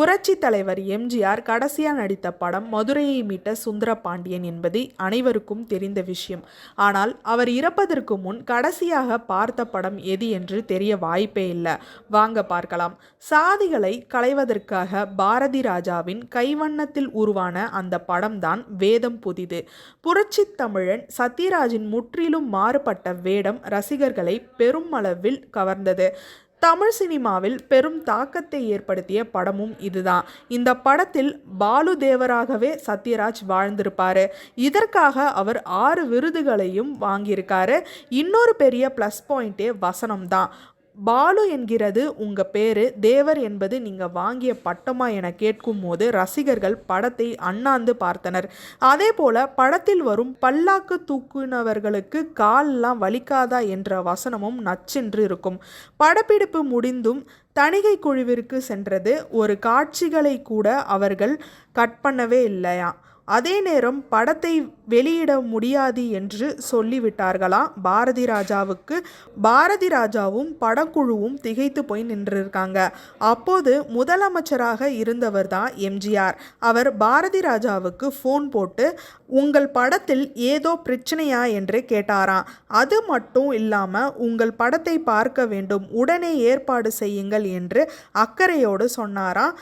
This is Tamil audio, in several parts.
புரட்சி தலைவர் எம்ஜிஆர் கடைசியாக நடித்த படம் மதுரையை மீட்ட சுந்தர பாண்டியன் என்பது அனைவருக்கும் தெரிந்த விஷயம். ஆனால் அவர் இறப்பதற்கு முன் கடைசியாக பார்த்த படம் எது என்று தெரிய வாய்ப்பே இல்லை. வாங்க பார்க்கலாம். சாதிகளை களைவதற்காக பாரதி ராஜாவின் கைவண்ணத்தில் உருவான அந்த படம்தான் வேதம் புதிது. புரட்சி தமிழன் சத்யராஜின் முற்றிலும் மாறுபட்ட வேடம் ரசிகர்களை பெருமளவில் கவர்ந்தது. தமிழ் சினிமாவில் பெரும் தாக்கத்தை ஏற்படுத்திய படமும் இதுதான். இந்த படத்தில் பாலு தேவராகவே சத்யராஜ் வாழ்ந்திருப்பாரு. இதற்காக அவர் ஆறு விருதுகளையும் வாங்கியிருக்காரு. இன்னொரு பெரிய ப்ளஸ் பாயிண்டே வசனம் தான் பாலு என்கிறது உங்கள் பேர் தேவர் என்பது நீங்கள் வாங்கிய பட்டமா என கேட்கும் போது ரசிகர்கள் படத்தை அண்ணாந்து பார்த்தனர். அதே போல படத்தில் வரும் பல்லாக்கு தூக்குனவர்களுக்கு கால்லாம் வலிக்காதா என்ற வசனமும் நச்சென்று இருக்கும். படப்பிடிப்பு முடிந்தும் தணிகை குழுவிற்கு சென்றது. ஒரு காட்சிகளை கூட அவர்கள் கட் பண்ணவே இல்லையா? அதே நேரம் படத்தை வெளியிட முடியாது என்று சொல்லிவிட்டார்களா? பாரதி ராஜாவுக்கு பாரதி ராஜாவும் படக்குழுவும் திகைத்து போய் நின்றிருக்காங்க. அப்போது முதலமைச்சராக இருந்தவர் தான் எம்ஜிஆர். அவர் பாரதி ராஜாவுக்கு ஃபோன் போட்டு உங்கள் படத்தில் ஏதோ பிரச்சனையா? என்று கேட்டாராம். அது மட்டும் இல்லாமல் உங்கள் படத்தை பார்க்க வேண்டும். உடனே ஏற்பாடு செய்யுங்கள் என்று அக்கறையோடு சொன்னாராம்.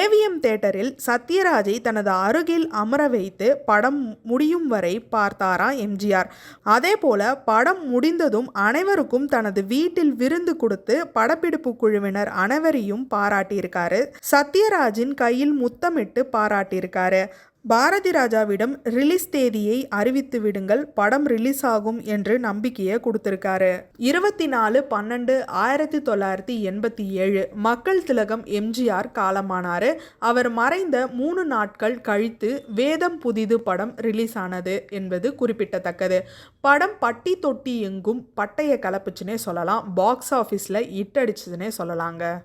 ஏவிஎம் தேட்டரில் சத்யராஜை தனது அருகில் அமர வைத்து படம் முடியும் வரை பார்த்தாராம் எம்ஜிஆர். அதே போல படம் முடிந்ததும் அனைவருக்கும் தனது வீட்டில் விருந்து கொடுத்து படப்பிடிப்பு குழுவினர் அனைவரையும் பாராட்டியிருக்காரு. சத்யராஜின் கையில் முத்தமிட்டு பாராட்டியிருக்காரு. பாரதி ராஜாவிடம் ரிலீஸ் தேதியை அறிவித்து விடுங்கள் படம் ரிலீஸ் ஆகும் என்று நம்பிக்கையை கொடுத்திருக்காரு. இருபத்தி நாலு பன்னெண்டு ஆயிரத்தி தொள்ளாயிரத்தி எண்பத்தி ஏழு மக்கள் திலகம் எம்ஜிஆர் காலமானாரு. அவர் மறைந்த மூணு நாட்கள் கழித்து வேதம் புதிது படம் ரிலீஸ் ஆனது என்பது குறிப்பிடத்தக்கது படம் பட்டி தொட்டி எங்கும் பட்டைய கலப்புச்சுன்னே சொல்லலாம் பாக்ஸ் ஆஃபீஸில் இட்டடிச்சுதுன்னே சொல்லலாங்க.